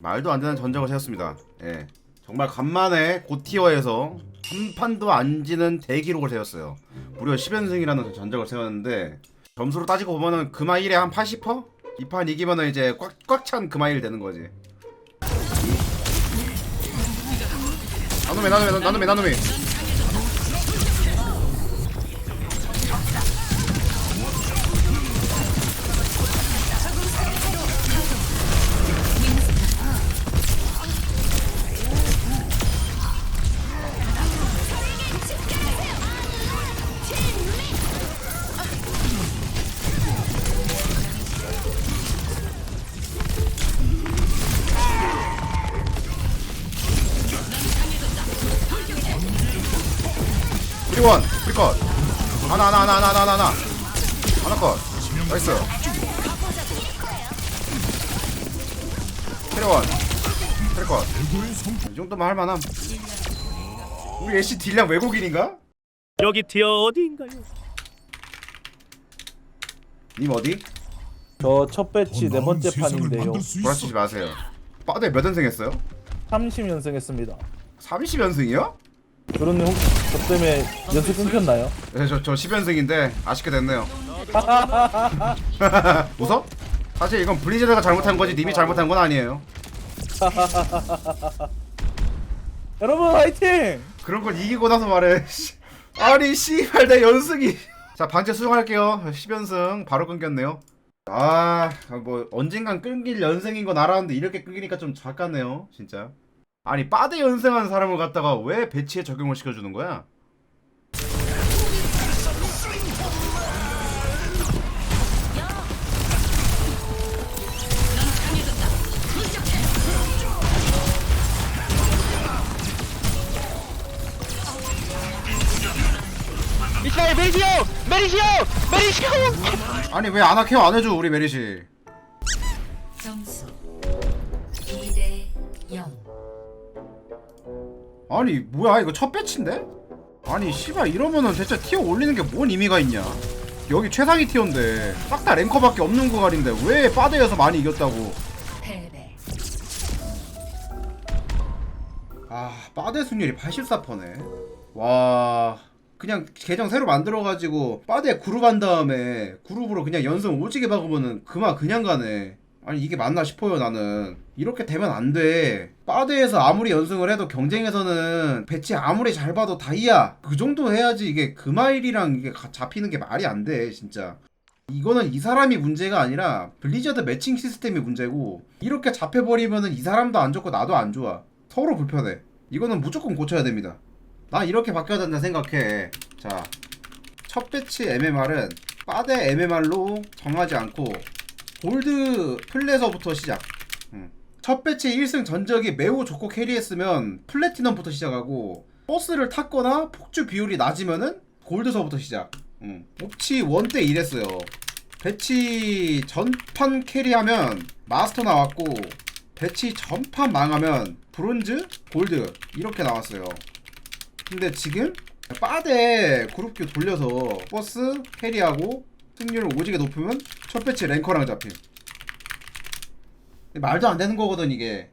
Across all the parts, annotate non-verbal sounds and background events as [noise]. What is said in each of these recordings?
말도 안 되는 전적을 세웠습니다. 예. 정말 간만에 고티어에서 한 판도 안 지는 대기록을 세웠어요. 무려 10연승이라는 전적을 세웠는데 점수로 따지고 보면은 금화 1에 한 80%? 이판 이기면은 이제 꽉꽉찬 금화 1 되는 거지. 나눔해 나눔해 나눔해 나눔해. 프리원 프리컷 하나 하나 하나 하나 하나 하나 하나 컷 나이스 프리원 프리컷 이 정도면 할만함 우리 애쉬 딜량 외국인인가? 여기 티어 어디인가요? 님 어디? 저 첫 배치 네 번째 판인데요. 불안치지 마세요 빠데 몇 연승 했어요? 30연승 했습니다. 30연승이요? 그런데 혹시 저 때문에 연습 끊겼나요? 네, 저, 저 10연승인데 아쉽게 됐네요 [laughs] 웃어? 사실 이건 블리자드가 잘못한 거지 님이 잘못한 건 아니에요 [laughs] 여러분 화이팅! 그런 걸 이기고 나서 말해. 씨. [laughs] 아니 씨발 내 연승이. 자 반제 수정할게요. 10연승 바로 끊겼네요. 아 뭐 언젠간 끊길 연승인 건 알았는데 이렇게 끊기니까 좀 작았네요. 진짜. 아니 빠데 연승한 사람을 갖다가 왜 배치에 적용을 시켜주는 거야? 메리시오! 메리시오! 메리시오! 아니 왜 아나 케어 안 해줘 우리 메리시? 아니 뭐야 이거 첫 배치인데? 아니 씨발 이러면은 대체 티어 올리는 게 뭔 의미가 있냐? 여기 최상위 티어인데 싹 다 랭커밖에 없는 구간인데 왜 빠데여서 많이 이겼다고? 아 빠데 승률이 84%네 와 그냥 계정 새로 만들어가지고 빠데 그룹 한 다음에 그룹으로 그냥 연승 오지게 박으면은 그만 그냥 가네 아니 이게 맞나 싶어요 나는. 이렇게 되면 안돼. 빠데에서 아무리 연승을 해도 경쟁에서는 배치 아무리 잘 봐도 다이아. 그 정도 해야지 이게 금마일이랑 이게 가- 잡히는 게 말이 안 돼 진짜. 이거는 이 사람이 문제가 아니라 블리자드 매칭 시스템이 문제고 이렇게 잡혀버리면은 이 사람도 안 좋고 나도 안 좋아. 서로 불편해. 이거는 무조건 고쳐야 됩니다. 나 이렇게 바뀌어야 된다 생각해. 자첫 배치 MMR은 빠데 MMR로 정하지 않고 골드 플레서부터 시작 음. 첫 배치 1승 전적이 매우 좋고 캐리했으면 플래티넘부터 시작하고 버스를 탔거나 폭주 비율이 낮으면은 골드서부터 시작 음. 옵치 1대 1했어요 배치 전판 캐리하면 마스터 나왔고 배치 전판 망하면 브론즈, 골드 이렇게 나왔어요. 근데 지금 빠데 그룹큐 돌려서 버스 캐리하고 승률을 오지게 높으면 첫 배치 랭커랑 잡힘. 말도 안 되는 거거든 이게.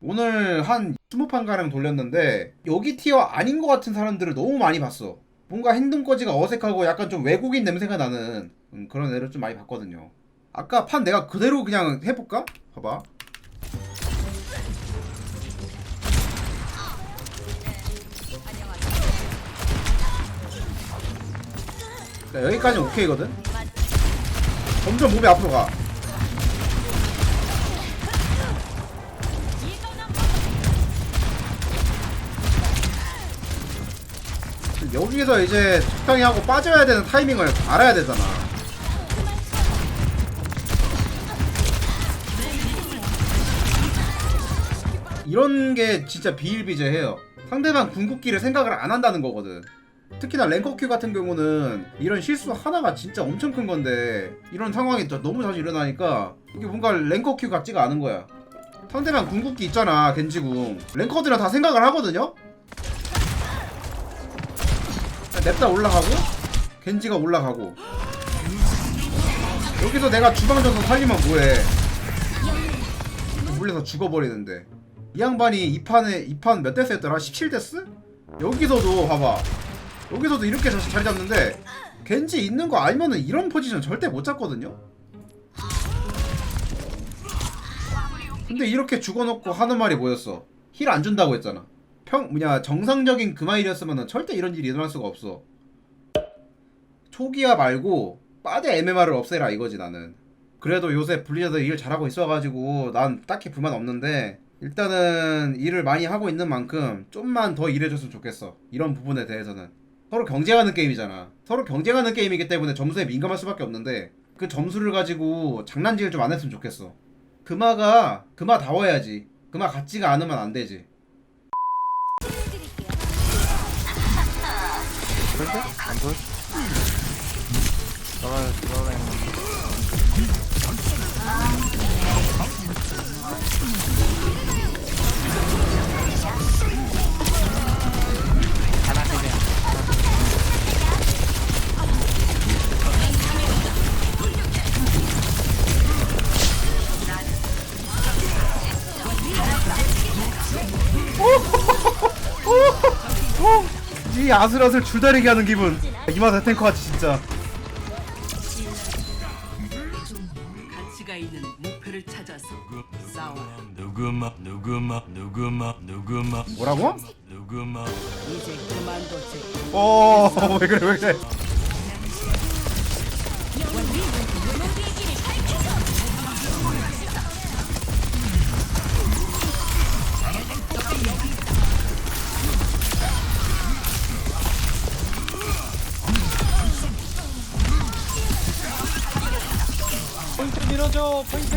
오늘 한 20판 가량 돌렸는데 여기 티어 아닌 것 같은 사람들을 너무 많이 봤어. 뭔가 행동거지가 어색하고 약간 좀 외국인 냄새가 나는 음, 그런 애를 좀 많이 봤거든요. 아까 판 내가 그대로 그냥 해볼까? 봐봐. 자, 여기까지 오케이거든? 점점 몸이 앞으로 가. 여기서 이제 적당히 하고 빠져야 되는 타이밍을 알아야 되잖아. 이런 게 진짜 비일비재해요. 상대방 궁극기를 생각을 안 한다는 거거든. 특히나 랭커큐 같은 경우는 이런 실수 하나가 진짜 엄청 큰 건데 이런 상황이 또 너무 자주 일어나니까 이게 뭔가 랭커큐 같지가 않은 거야. 상대방 궁극기 있잖아 겐지궁 랭커들은 다 생각을 하거든요. 냅다 올라가고 겐지가 올라가고 여기서 내가 주방 줘서 살리면 뭐해? 물려서 죽어버리는데 이 양반이 이 판에 이 판몇 데스였더라? 17데스? 여기서도 봐봐 여기서도 이렇게 자- 자리 잡는데 겐지 있는 거 알면은 이런 포지션 절대 못 잡거든요? 근데 이렇게 죽어놓고 하는 말이 뭐였어? 힐 안 준다고 했잖아. 평 뭐냐 정상적인 그마일이었으면은 절대 이런 일이 일어날 수가 없어. 초기화 말고 빠데 MMR을 없애라 이거지 나는. 그래도 요새 블리자드 일 잘하고 있어가지고 난 딱히 불만 없는데 일단은 일을 많이 하고 있는 만큼 좀만 더 일해줬으면 좋겠어. 이런 부분에 대해서는 서로 경쟁하는 게임이잖아. 서로 경쟁하는 게임이기 때문에 점수에 민감할 수밖에 없는데 그 점수를 가지고 장난질을 좀 안 했으면 좋겠어. 금화가 금화다워야지. 금화 같지가 않으면 안 되지. 이아 슬아슬 줄다리기 하는 기분 이마사 탱커 같이 진짜 가치가 있는 목표를 찾아서 싸워. 누구마 누구마 누구마 누구마 뭐라고? 누구마 이제 그만둬지. 어왜 [laughs] 그래 왜 그래 밀어줘 포인트.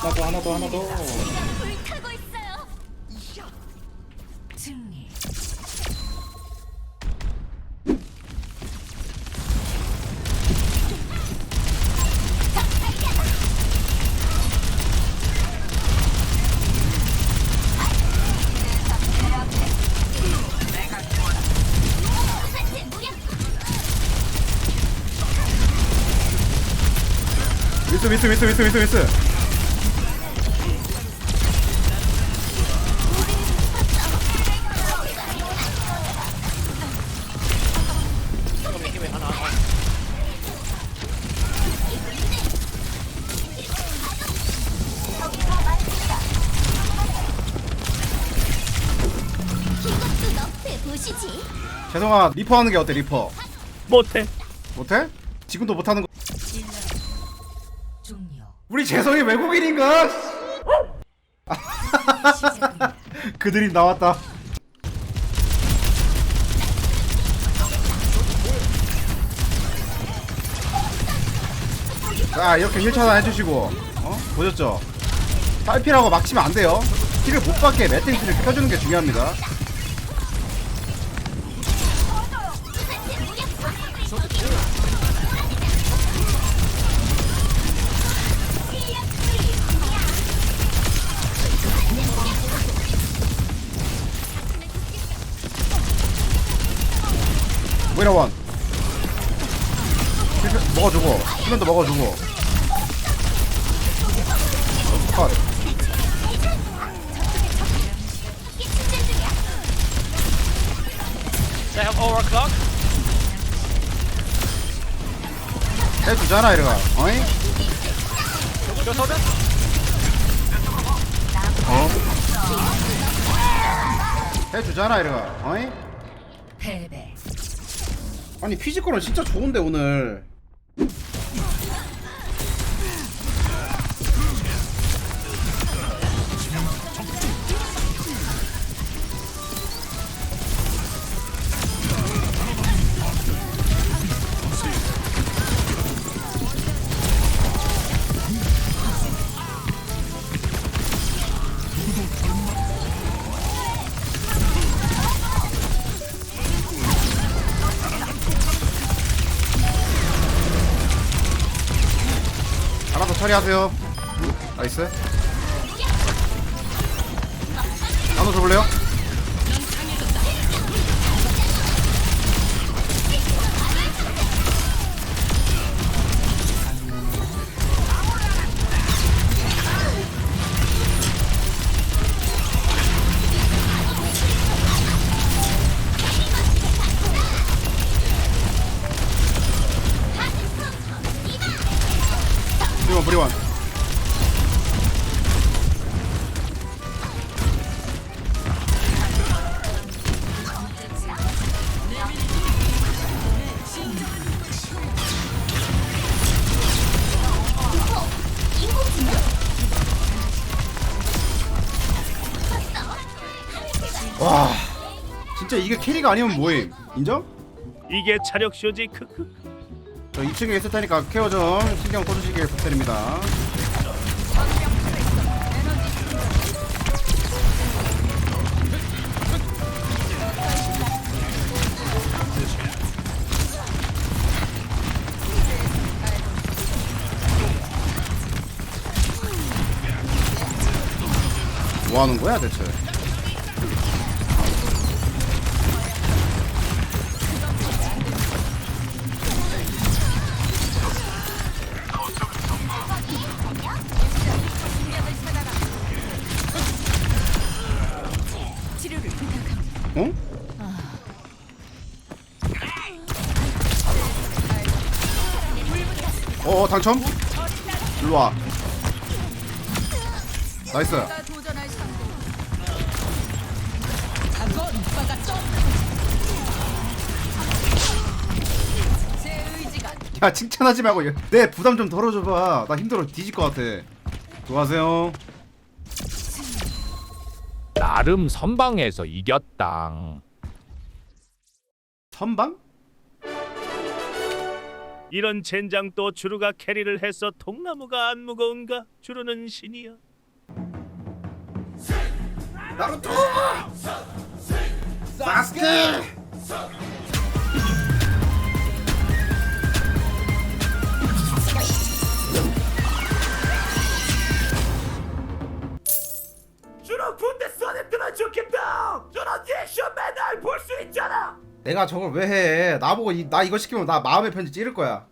하나 더 하나 더 하나 더 미스 미스 미스 미스 미스 미스 죄송아 리퍼 하는 게 어때 리퍼 못해 못해? 지금도 못하는 거. 우리 재성이 외국인인가? [laughs] 그 드림 나왔다. 자 이렇게 힐 차단 해주시고 어? 보셨죠? 딸피라고 막 치면 안 돼요. 힐을 못 받게 매트리스를 켜주는 게 중요합니다. 먹어주고 수면도 먹어주고 컷 They have overclock 해주잖아 이래가 어잉? 어? 해주잖아 이래가 어잉? 패배. 아니 피지컬은 진짜 좋은데 오늘 처리하세요 나이스 나눠 줘볼래요? 이게 캐리가 아니면 뭐임 인정? 이게 차력 쇼지 크크 저 2층에 있을 테니까 케어 좀 신경 써주시길 부탁드립니다 뭐 하는 거야 대체? 당첨? 일로와 나이스 야 칭찬하지 말고 내 부담 좀 덜어줘봐 나 힘들어 뒤질 것 같아 수고하세요 나름 선방에서 이겼당. 선방? 이런 젠장 또 주루가 캐리를 해서 통나무가 안 무거운가 주루는 신이여 나루토! 사스케! 내가 저걸 왜 해? 나보고 이, 나 이거 시키면 나 마음의 편지 찌를 거야.